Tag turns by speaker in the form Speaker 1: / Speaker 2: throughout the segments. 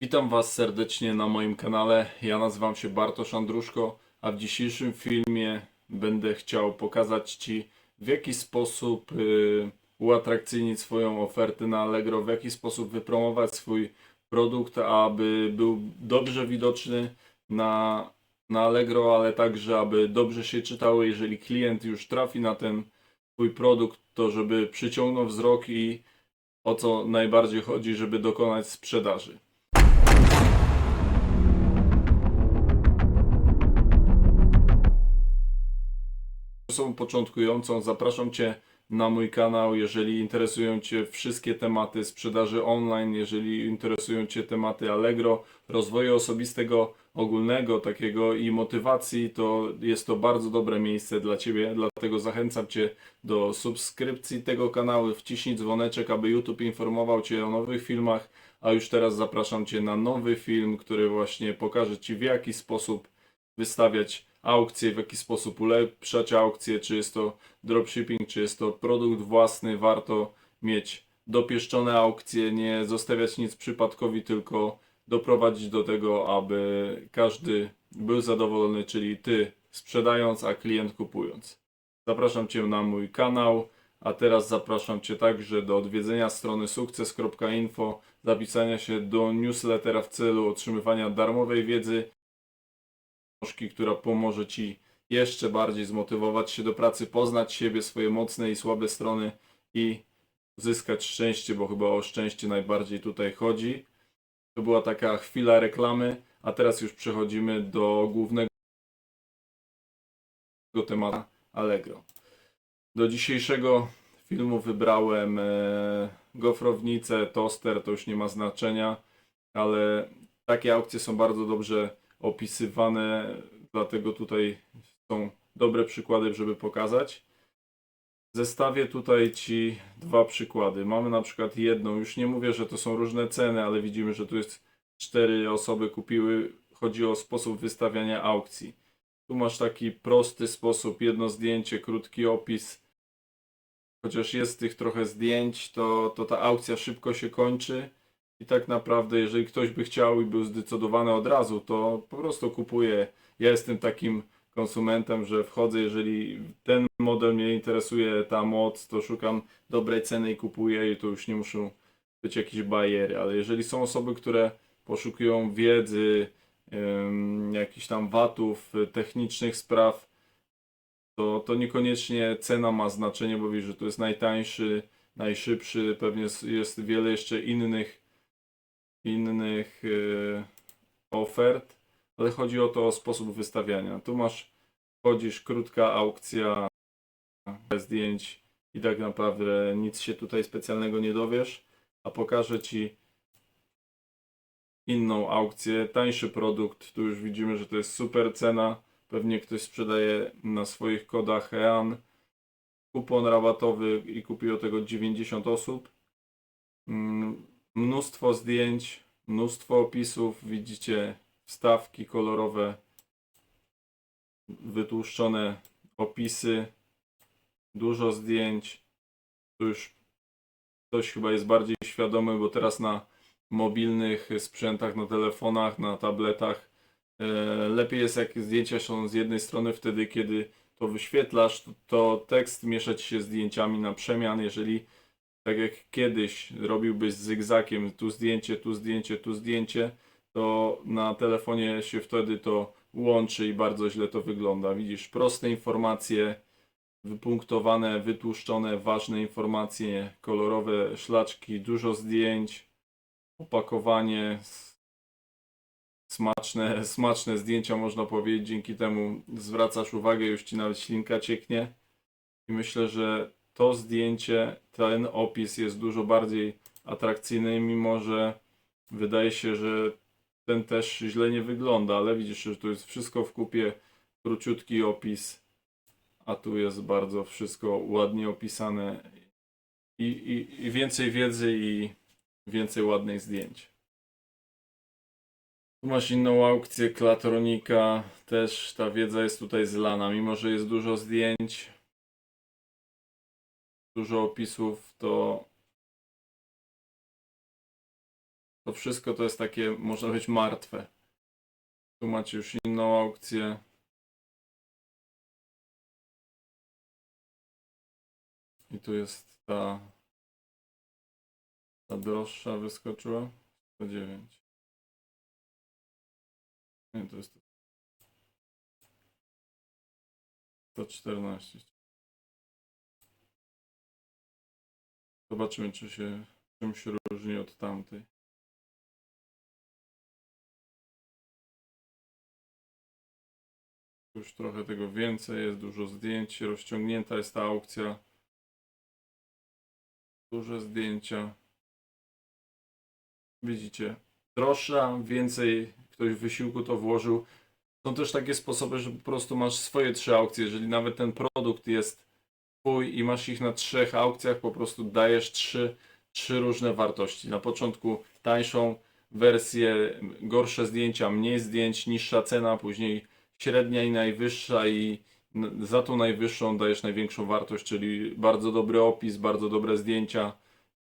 Speaker 1: Witam Was serdecznie na moim kanale. Ja nazywam się Bartosz Andruszko, a w dzisiejszym filmie będę chciał pokazać Ci w jaki sposób y, uatrakcyjnić swoją ofertę na Allegro, w jaki sposób wypromować swój produkt, aby był dobrze widoczny na, na Allegro, ale także aby dobrze się czytało, jeżeli klient już trafi na ten Twój produkt, to żeby przyciągnął wzrok i o co najbardziej chodzi, żeby dokonać sprzedaży. Osobą początkującą zapraszam Cię na mój kanał, jeżeli interesują Cię wszystkie tematy sprzedaży online, jeżeli interesują Cię tematy Allegro, rozwoju osobistego, ogólnego takiego i motywacji, to jest to bardzo dobre miejsce dla Ciebie, dlatego zachęcam Cię do subskrypcji tego kanału, wciśnij dzwoneczek, aby YouTube informował Cię o nowych filmach, a już teraz zapraszam Cię na nowy film, który właśnie pokaże Ci w jaki sposób wystawiać aukcje, w jaki sposób ulepszać aukcje, czy jest to dropshipping, czy jest to produkt własny, warto mieć dopieszczone aukcje, nie zostawiać nic przypadkowi, tylko doprowadzić do tego, aby każdy był zadowolony, czyli ty sprzedając, a klient kupując. Zapraszam Cię na mój kanał, a teraz zapraszam Cię także do odwiedzenia strony sukces.info, zapisania się do newslettera w celu otrzymywania darmowej wiedzy książki, która pomoże Ci jeszcze bardziej zmotywować się do pracy, poznać siebie, swoje mocne i słabe strony i zyskać szczęście, bo chyba o szczęście najbardziej tutaj chodzi. To była taka chwila reklamy, a teraz już przechodzimy do głównego tematu Allegro. Do dzisiejszego filmu wybrałem e, gofrownicę, toster, to już nie ma znaczenia, ale takie aukcje są bardzo dobrze opisywane, dlatego tutaj są dobre przykłady, żeby pokazać. Zestawię tutaj Ci dwa przykłady. Mamy na przykład jedną, już nie mówię, że to są różne ceny, ale widzimy, że tu jest cztery osoby kupiły. Chodzi o sposób wystawiania aukcji. Tu masz taki prosty sposób, jedno zdjęcie, krótki opis. Chociaż jest tych trochę zdjęć, to, to ta aukcja szybko się kończy. I tak naprawdę, jeżeli ktoś by chciał i był zdecydowany od razu, to po prostu kupuje. Ja jestem takim konsumentem, że wchodzę, jeżeli ten model mnie interesuje, ta moc, to szukam dobrej ceny i kupuję i to już nie muszą być jakieś bariery. Ale jeżeli są osoby, które poszukują wiedzy, jakichś tam watów, y, technicznych spraw, to, to niekoniecznie cena ma znaczenie, bo wiesz, że to jest najtańszy, najszybszy, pewnie jest wiele jeszcze innych innych e, ofert, ale chodzi o to o sposób wystawiania. Tu masz, wchodzisz, krótka aukcja bez zdjęć i tak naprawdę nic się tutaj specjalnego nie dowiesz, a pokażę Ci inną aukcję, tańszy produkt, tu już widzimy, że to jest super cena, pewnie ktoś sprzedaje na swoich kodach EAN kupon rabatowy i kupiło tego 90 osób. Mnóstwo zdjęć, mnóstwo opisów, widzicie wstawki kolorowe, wytłuszczone opisy, dużo zdjęć. Tu już ktoś chyba jest bardziej świadomy, bo teraz na mobilnych sprzętach, na telefonach, na tabletach e, lepiej jest jak zdjęcia są z jednej strony wtedy, kiedy to wyświetlasz, to, tekst miesza ci się zdjęciami na przemian, jeżeli tak jak kiedyś robiłbyś zygzakiem, tu zdjęcie, tu zdjęcie, tu zdjęcie, to na telefonie się wtedy to łączy i bardzo źle to wygląda. Widzisz, proste informacje, wypunktowane, wytłuszczone, ważne informacje, kolorowe szlaczki, dużo zdjęć, opakowanie, smaczne, smaczne zdjęcia można powiedzieć, dzięki temu zwracasz uwagę, już ci nawet ślinka cieknie. I myślę, że to zdjęcie, ten opis jest dużo bardziej atrakcyjny, mimo że wydaje się, że ten też źle nie wygląda, ale widzisz, że tu jest wszystko w kupie, króciutki opis, a tu jest bardzo wszystko ładnie opisane i, i, i więcej wiedzy i więcej ładnych zdjęć. Tu masz inną aukcję Klatronika, też ta wiedza jest tutaj zlana, mimo że jest dużo zdjęć, dużo opisów, to To wszystko to jest takie, można być martwe. Tu macie już inną aukcję. I tu jest ta, ta droższa wyskoczyła. 109. Nie, to jest 114. Zobaczymy, czy się czymś różni od tamtej. Już trochę tego więcej, jest dużo zdjęć, rozciągnięta jest ta aukcja. Duże zdjęcia. Widzicie, droższa, więcej ktoś wysiłku to włożył. Są też takie sposoby, że po prostu masz swoje trzy aukcje. Jeżeli nawet ten produkt jest i masz ich na trzech aukcjach, po prostu dajesz trzy, trzy różne wartości. Na początku tańszą wersję, gorsze zdjęcia, mniej zdjęć, niższa cena, później średnia i najwyższa i za tą najwyższą dajesz największą wartość, czyli bardzo dobry opis, bardzo dobre zdjęcia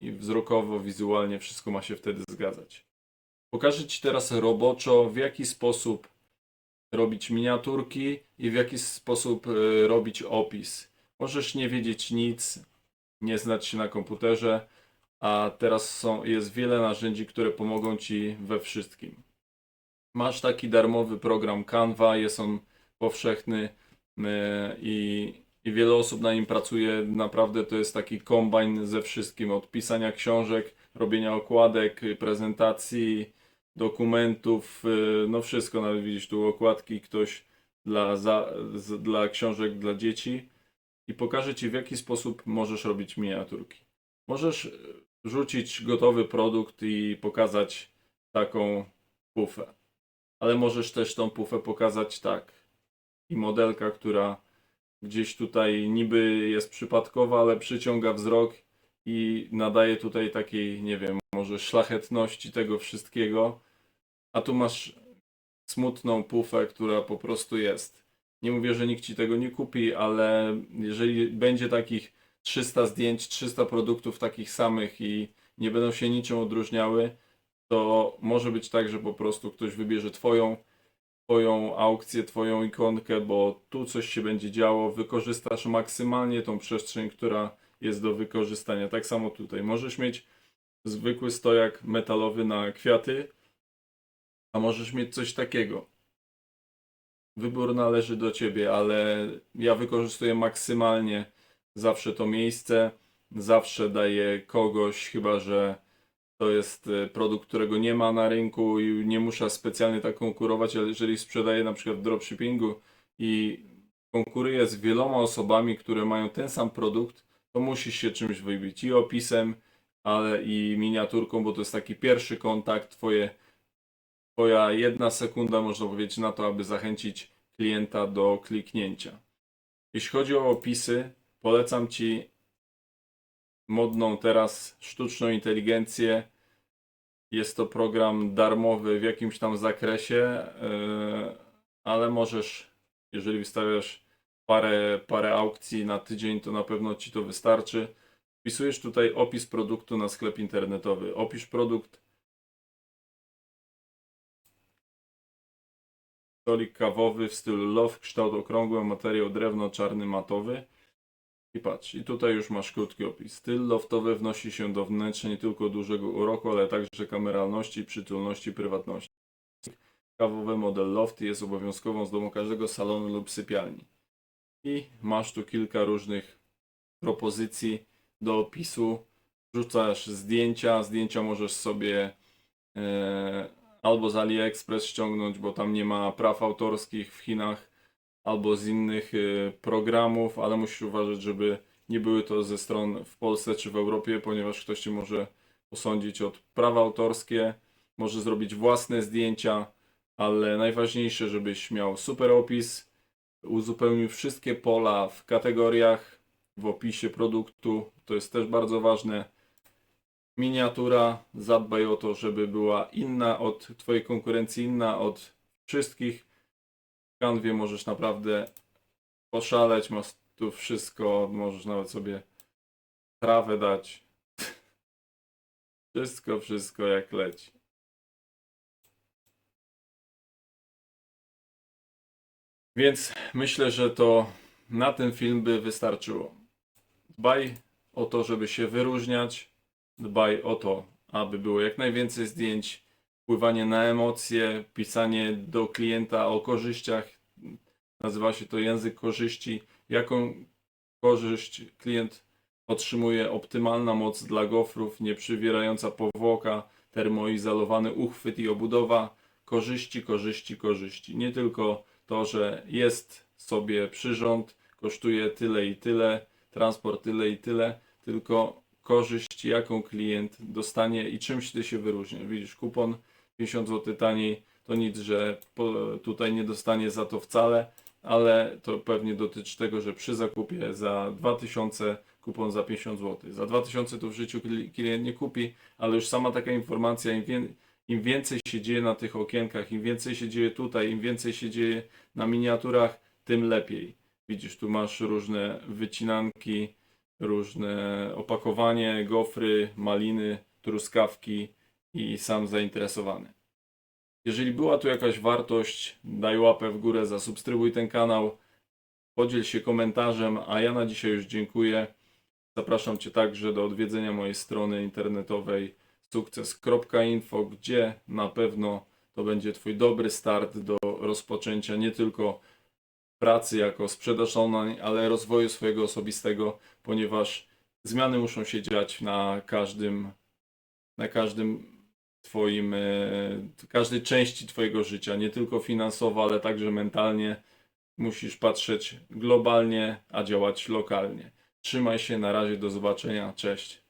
Speaker 1: i wzrokowo, wizualnie wszystko ma się wtedy zgadzać. Pokażę Ci teraz roboczo, w jaki sposób robić miniaturki i w jaki sposób e, robić opis. Możesz nie wiedzieć nic, nie znać się na komputerze, a teraz są, jest wiele narzędzi, które pomogą Ci we wszystkim. Masz taki darmowy program Canva, jest on powszechny e, i, i wiele osób na nim pracuje. Naprawdę to jest taki kombajn ze wszystkim, od pisania książek, robienia okładek, prezentacji, dokumentów, y, no wszystko, nawet widzisz tu okładki, ktoś dla, za, dla książek dla dzieci i pokażę Ci w jaki sposób możesz robić miniaturki. Możesz y, rzucić gotowy produkt i pokazać taką pufę, ale możesz też tą pufę pokazać tak. I modelka, która gdzieś tutaj niby jest przypadkowa, ale przyciąga wzrok i nadaje tutaj takiej, nie wiem, może szlachetności tego wszystkiego, a tu masz smutną pufę, która po prostu jest. Nie mówię, że nikt ci tego nie kupi, ale jeżeli będzie takich 300 zdjęć, 300 produktów takich samych i nie będą się niczym odróżniały, to może być tak, że po prostu ktoś wybierze twoją, twoją aukcję, twoją ikonkę, bo tu coś się będzie działo, wykorzystasz maksymalnie tą przestrzeń, która jest do wykorzystania. Tak samo tutaj. Możesz mieć zwykły stojak metalowy na kwiaty, a możesz mieć coś takiego. Wybór należy do ciebie, ale ja wykorzystuję maksymalnie zawsze to miejsce. Zawsze daję kogoś, chyba że to jest e, produkt, którego nie ma na rynku i nie muszę specjalnie tak konkurować, ale jeżeli sprzedaję na przykład w dropshippingu i konkuruję z wieloma osobami, które mają ten sam produkt, to musisz się czymś wybić i opisem, ale i miniaturką, bo to jest taki pierwszy kontakt, twoje, twoja jedna sekunda, można powiedzieć, na to, aby zachęcić klienta do kliknięcia. Jeśli chodzi o opisy, polecam Ci modną teraz sztuczną inteligencję. Jest to program darmowy w jakimś tam zakresie, yy, ale możesz, jeżeli wystawiasz parę, parę aukcji na tydzień, to na pewno Ci to wystarczy. Wpisujesz tutaj opis produktu na sklep internetowy. Opisz produkt. Stolik kawowy w stylu loft, kształt okrągły, materiał drewno czarny matowy. I patrz, i tutaj już masz krótki opis. Styl loftowy wnosi się do wnętrza nie tylko dużego uroku, ale także kameralności, przytulności, prywatności. Kawowy model loft jest obowiązkową z domu każdego salonu lub sypialni. I masz tu kilka różnych propozycji do opisu. Wrzucasz zdjęcia, zdjęcia możesz sobie e, albo z AliExpress ściągnąć, bo tam nie ma praw autorskich w Chinach, albo z innych e, programów, ale musisz uważać, żeby nie były to ze stron w Polsce czy w Europie, ponieważ ktoś cię może posądzić od prawa autorskie, może zrobić własne zdjęcia, ale najważniejsze, żebyś miał super opis, uzupełnił wszystkie pola w kategoriach, w opisie produktu, to jest też bardzo ważne miniatura, zadbaj o to, żeby była inna od Twojej konkurencji, inna od wszystkich. W kanwie możesz naprawdę poszaleć, masz tu wszystko, możesz nawet sobie trawę dać. Wszystko, wszystko jak leci. Więc myślę, że to na ten film by wystarczyło. Dbaj o to, żeby się wyróżniać, Dbaj o to, aby było jak najwięcej zdjęć, wpływanie na emocje, pisanie do klienta o korzyściach. Nazywa się to język korzyści. Jaką korzyść klient otrzymuje? Optymalna moc dla gofrów, nieprzywierająca powłoka, termoizolowany uchwyt i obudowa. Korzyści, korzyści, korzyści. Nie tylko to, że jest sobie przyrząd, kosztuje tyle i tyle, transport tyle i tyle, tylko korzyść, jaką klient dostanie i czymś ty się wyróżnia. Widzisz, kupon 50 zł taniej, to nic, że tutaj nie dostanie za to wcale, ale to pewnie dotyczy tego, że przy zakupie za 2000 kupon za 50 zł. Za 2000 to w życiu kli- klient nie kupi, ale już sama taka informacja, im, wie, im więcej się dzieje na tych okienkach, im więcej się dzieje tutaj, im więcej się dzieje na miniaturach, tym lepiej. Widzisz, tu masz różne wycinanki, różne opakowanie, gofry, maliny, truskawki i sam zainteresowany. Jeżeli była tu jakaś wartość, daj łapę w górę, zasubskrybuj ten kanał, podziel się komentarzem, a ja na dzisiaj już dziękuję. Zapraszam Cię także do odwiedzenia mojej strony internetowej sukces.info, gdzie na pewno to będzie Twój dobry start do rozpoczęcia nie tylko pracy jako sprzedawca online, ale rozwoju swojego osobistego, ponieważ zmiany muszą się dziać na każdym, na każdym Twoim, e, każdej części Twojego życia, nie tylko finansowo, ale także mentalnie. Musisz patrzeć globalnie, a działać lokalnie. Trzymaj się, na razie, do zobaczenia, cześć.